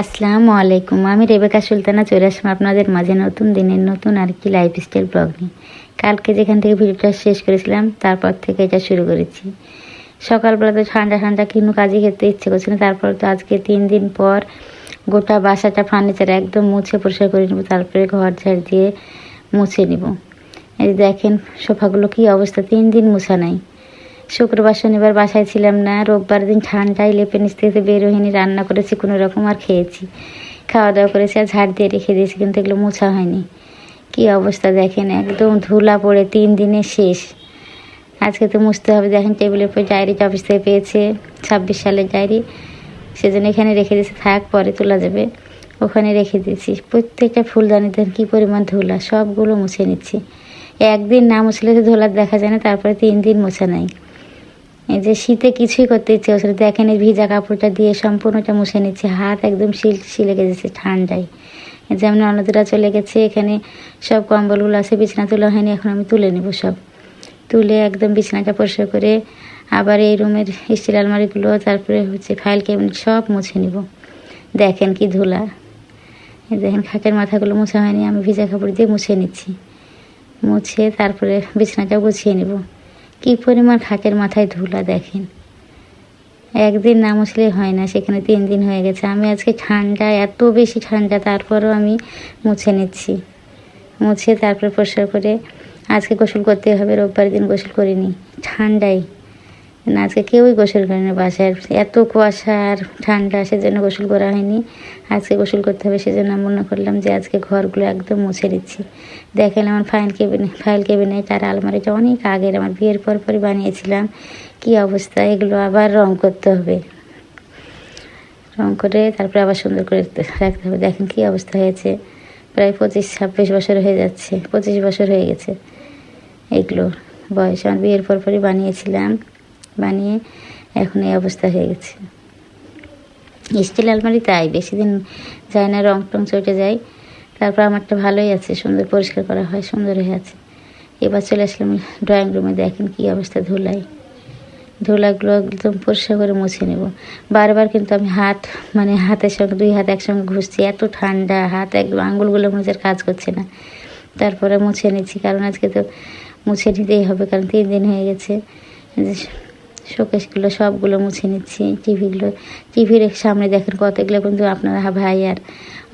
আসসালামু আলাইকুম। আমি রেবেকা সুলতানা, চলে আসলাম আপনাদের মাঝে নতুন দিনের নতুন আর কি লাইফস্টাইল ব্লগ নিয়ে। কালকে যেখান থেকে ভিডিওটা শেষ করেছিলাম, তারপর থেকে এটা শুরু করেছি। সকালবেলা তো ঠান্ডা ঠান্ডা কিন্তু কাজে খেতে ইচ্ছে করছে না, তারপর তো আজকে তিন দিন পর গোটা বাসাটা ফার্নিচার একদম মুছে পরিষ্কার করে নেব, তারপরে ঘর ঝাড় দিয়ে মুছে নিব। এই দেখেন, সোফাগুলো কি অবস্থা, তিন দিন মুছা নাই। শুক্রবার শনিবার বাসায় ছিলাম না। রোববার দিন ঠান্ডায় লেপে নিচ থেকে বের হয়নি রান্না করেছি, কোনো রকম আর খেয়েছি। খাওয়া দাওয়া করেছি আর ঝাড় দিয়ে রেখে দিয়েছি, কিন্তু এগুলো মোছা হয়নি। কি অবস্থা দেখেন, একদম ধুলা পড়ে, তিন দিনে শেষ। আজকে তো মুছতে হবে, দেখেন টেবিলের উপর ডায়েরিটা অফিস থেকে পেয়েছে ছাব্বিশ সালের ডায়েরি, সেজন্য এখানে রেখে দিয়েছি, থাক, পরে তোলা যাবে। ওখানে রেখে দিয়েছি। প্রত্যেকটা ফুলদানি দেন কী পরিমাণ ধুলা, সবগুলো মুছে নিচ্ছি। একদিন না মুছলে তো ধুলার দেখা যায় না, তারপরে তিন দিন মোছা নাই। এই যে শীতে কিছুই করতে ইচ্ছে হচ্ছে না। দেখেন এই ভিজা কাপড়টা দিয়ে সম্পূর্ণটা মুছে নিচ্ছে। হাত একদম শিল শিলে গেছে ঠান্ডায়। এই যে আমি ননদরা চলে গেছে, এখানে সব কম্বলগুলো আছে, বিছানা তোলা হয়নি, এখন আমি তুলে নেব সব। তুলে একদম বিছানাটা পরিষ্কার করে আবার এই রুমের স্টিল আলমারিগুলো, তারপরে হচ্ছে ফাইল ক্যাবিনেট সব মুছে নিব। দেখেন কি ধুলা। দেখেন খাটের মাথাগুলো মোছা হয়নি, আমি ভিজা কাপড় দিয়ে মুছে নিচ্ছি। মুছে তারপরে বিছানাটা গুছিয়ে নিব। কি পরিমাণ খাকের মাথায় ধুলা দেখেন? একদিন না মুছলে হয় না, সেখানে তিন দিন হয়ে গেছে। আমি আজকে ঠান্ডা, এত বেশি ঠান্ডা, তারপরও আমি মুছে নিচ্ছি। মুছে তারপর পরিষ্কার করে আজকে গোসল করতে হবে, রোববার দিন গোসল করিনি। ঠান্ডায় না, আজকে কেউই গোসল করে না বাসায়। এত কুয়াশা আর ঠান্ডা, সেজন্য গোসল করা হয়নি। আজকে গোসল করতে হবে, সেজন্য মনে করলাম যে আজকে ঘরগুলো একদম মুছে দিচ্ছি। দেখেন আমার ফাইল কেবিনে, ফাইল কেবিনেট আর আলমারিটা অনেক আগের, আমার বিয়ের পর পরই বানিয়েছিলাম। কি অবস্থা, এগুলো আবার রং করতে হবে। রং করে তারপরে আবার সুন্দর করে রাখতে হবে। দেখেন কি অবস্থা হয়েছে। প্রায় পঁচিশ, ছাব্বিশ বছর হয়ে যাচ্ছে। পঁচিশ বছর হয়ে গেছে এগুলো বয়স। আমার বিয়ের পর পরই বানিয়েছিলাম। বানিয়ে এখন এই অবস্থা হয়ে গেছে। স্টিল আলমারি তাই, বেশি দিন যায় না, রং টং চটে যায়। তারপর আমারটা ভালোই আছে, সুন্দর পরিষ্কার করা হয়, সুন্দর হয়ে আছে। এবার চলে আসলাম ড্রয়িং রুমে, দেখেন কী অবস্থা ধুলাই ধুলাগুলো একদম পরিষ্কার করে মুছে নেব। বারবার কিন্তু আমি হাত মানে হাতের সঙ্গে, দুই হাত একসঙ্গে ঘুষছি, এত ঠান্ডা, হাত একদম আঙুলগুলো মোছার কাজ করছে না। তারপরে মুছে নিচ্ছি, কারণ আজকে তো মুছে নিতেই হবে, কারণ তিন দিন হয়ে গেছে। শোকেশগুলো, সবগুলো মুছে নিচ্ছি, টিভিগুলো, টিভির সামনে দেখেন কতগুলো কিন্তু আপনারা, ভাই আর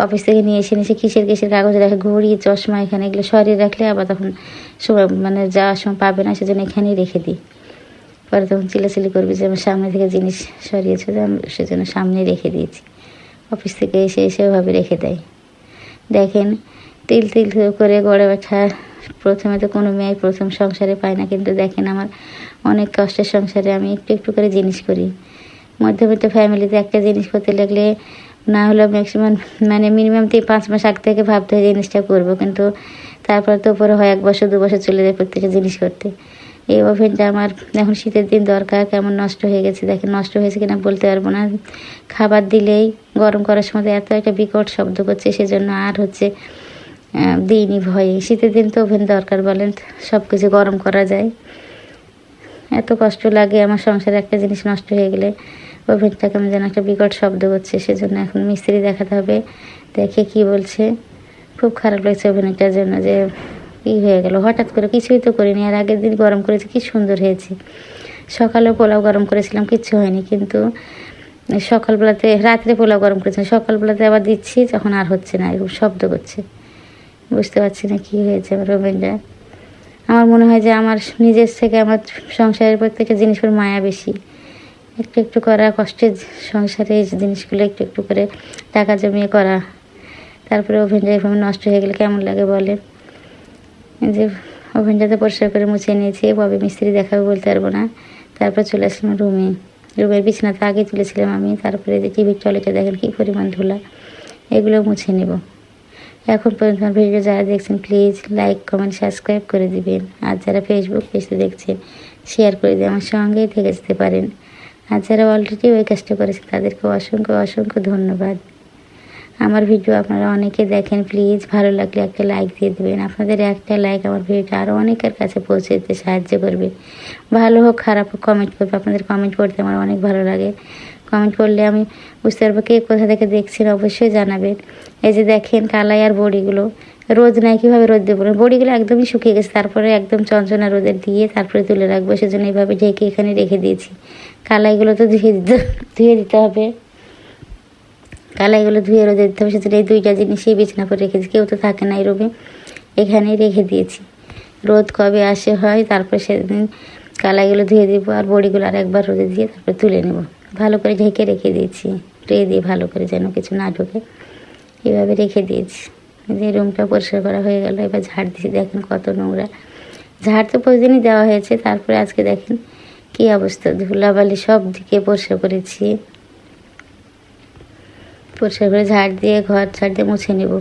অফিস থেকে নিয়ে এসে নিয়েছে, কিসের কিসের কাগজ রাখে ঘড়ি, চশমা এখানে, এগুলো সরিয়ে রাখলে আবার তখন মানে যাওয়ার সময় পাবে না, সেজন্য এখানেই রেখে দিই। পরে তখন চিলাচিলি করবে যে, আমার সামনে থেকে জিনিস সরিয়েছে যে আমি সেজন্য সামনে রেখে দিয়েছি। অফিস থেকে এসে এসে ওভাবে রেখে দেয়। দেখেন, তিল তিল করে গড়ে ওঠা, প্রথমে তো কোনো মেয়ে প্রথম সংসারে পায় না, কিন্তু দেখেন আমার অনেক কষ্টের সংসারে আমি একটু একটু করে জিনিস করি। মধ্যবিত্ত ফ্যামিলিতে একটা জিনিস করতে লাগলে না হলেও ম্যাক্সিমাম মানে মিনিমাম তিন পাঁচ মাস আগ থেকে ভাবতে হয় জিনিসটা করব। কিন্তু তারপর তো উপরে হয় এক বছর, দু বছর চলে যায় প্রত্যেকটা জিনিস করতে। এই ওভেনটা আমার এখন শীতের দিন দরকার, কেমন নষ্ট হয়ে গেছে দেখেন, নষ্ট হয়েছে কিনা বলতে পারব না। খাবার দিলেই গরম করার সময় এত একটা বিকট শব্দ করছে, সেজন্য আর হচ্ছে দিইনি ভয়ে। শীতের দিন তো ওভেন দরকার বলেন সব কিছু গরম করা যায়। এত কষ্ট লাগে, আমার সংসারে একটা জিনিস নষ্ট হয়ে গেলে ওভেনটা কেমন যেন একটা বিকট শব্দ করছে, সেজন্য এখন মিস্ত্রি দেখাতে হবে, দেখে কি বলছে। খুব খারাপ লাগছে ওভেনটার জন্য যে কি হয়ে গেল, হঠাৎ করে কিছুই তো করিনি, আর আগের দিন গরম করেছি, কি সুন্দর হয়েছে। সকালেও পোলাও গরম করেছিলাম, কিচ্ছু হয়নি, কিন্তু সকালবেলাতে, রাত্রে পোলাও গরম করেছিলাম, সকালবেলাতে আবার দিচ্ছি তখন আর হচ্ছে না, এরকম শব্দ করছে। বুঝতে পারছি না কী হয়েছে আমার ওভেনটা আমার মনে হয় যে আমার নিজের থেকে আমার সংসারের প্রত্যেকটা জিনিসের মায়া বেশি। একটু একটু করা, কষ্টের সংসারে এই জিনিসগুলো একটু একটু করে টাকা জমিয়ে করা, তারপরে ওভেনটা এভাবে নষ্ট হয়ে গেলে কেমন লাগে বলে যে ওভেনটাতে পরিষ্কার করে মুছে নিয়েছি কবে মিস্ত্রি দেখাবে বলতে পারব না। তারপর চলে আসলাম রুমে রুমের বিছানাতে আগে তুলেছিলাম আমি, তারপরে যে টিভির টয়লেটে দেখেন কী পরিমাণ ধুলা, এগুলো মুছে নেব। এখন পর্যন্ত আমার ভিডিও যারা দেখছেন প্লিজ লাইক কমেন্ট সাবস্ক্রাইব করে দিবেন। আর যারা ফেসবুক পেজে দেখছেন শেয়ার করে দিয়ে আমার সঙ্গেই থেকে যেতে পারেন। আর যারা অলরেডি ওই কাজটা করেছে তাদেরকে অসংখ্য অসংখ্য ধন্যবাদ। আমার ভিডিও আপনারা অনেকে দেখেন প্লিজ ভালো লাগলে একটা লাইক দিয়ে দেবেন। আপনাদের একটা লাইক আমার ভিডিওটা আরও অনেকের কাছে পৌঁছে দিতে সাহায্য করবে। ভালো হোক, খারাপ হোক কমেন্ট করবে। আপনাদের কমেন্ট পড়তে আমার অনেক ভালো লাগে। কমেন্ট করলে আমি বুঝতে পারব কে কোথা থেকে দেখছেন, অবশ্যই জানাবেন। এই যে দেখেন কালাই আর বড়িগুলো, রোদ নাই, কীভাবে রোদ দেবো? বড়িগুলো একদমই শুকিয়ে গেছে, তারপরে একদম চঞ্চনা রোদে দিয়ে তারপরে তুলে রাখব, সেজন্য এইভাবে ঢেকে এখানে রেখে দিয়েছি। কালাইগুলো তো ধুয়ে দিতে ধুয়ে দিতে হবে। কালাইগুলো ধুয়ে রোদে দিতে হবে, সেজন্য এই দুইটা জিনিসই বিছানা করে রেখেছি কেউ তো থাকে না এই এখানেই রেখে দিয়েছি। রোদ কবে আসে হয়, তারপর সেদিন কালাইগুলো ধুয়ে দিব আর বড়িগুলো আর একবার রোদে দিয়ে তারপরে তুলে নেব। ভালো করে ঢেকে রেখে দিয়েছি। ট্রে দিয়ে ভালো করে যেন কিছু না ঢোকে। এভাবে রেখে দিয়েছি। যে রুমটা পরিষ্কার করা হয়ে গেল, এবার ঝাড় দিয়েছি। দেখেন কত নোংরা। ঝাড় তো প্রতিদিনই দেওয়া হয়েছে। তারপরে আজকে দেখেন কী অবস্থা। ধুলাবালি সব দিকে পরিষ্কার করেছি। পরিষ্কার করে ঝাড় দিয়ে ঘর ঝাড় দিয়ে মুছে নেব।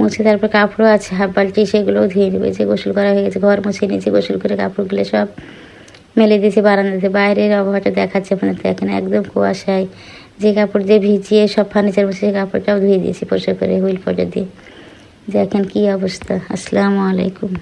মুছে তারপর কাপড়ও আছে, হাফ বালটি সেগুলোও ধুয়ে নেবে। যে গোসল করা হয়ে গেছে, ঘর মুছে নিয়েছি, গোসল করে কাপড়গুলো সব মেলে দিয়েছি বারান্দাতে বাইরের আবহাওয়াটা দেখাচ্ছে আপনাদের দেখেন একদম কুয়াশায়। যে কাপড় দিয়ে ভিজিয়ে সব ফার্নিচার বসে সেই কাপড়টাও ধুয়ে দিয়েছি পরিষ্কার করে হুইল পটা দিয়ে। যে এখন কী অবস্থা। আসসালামু আলাইকুম।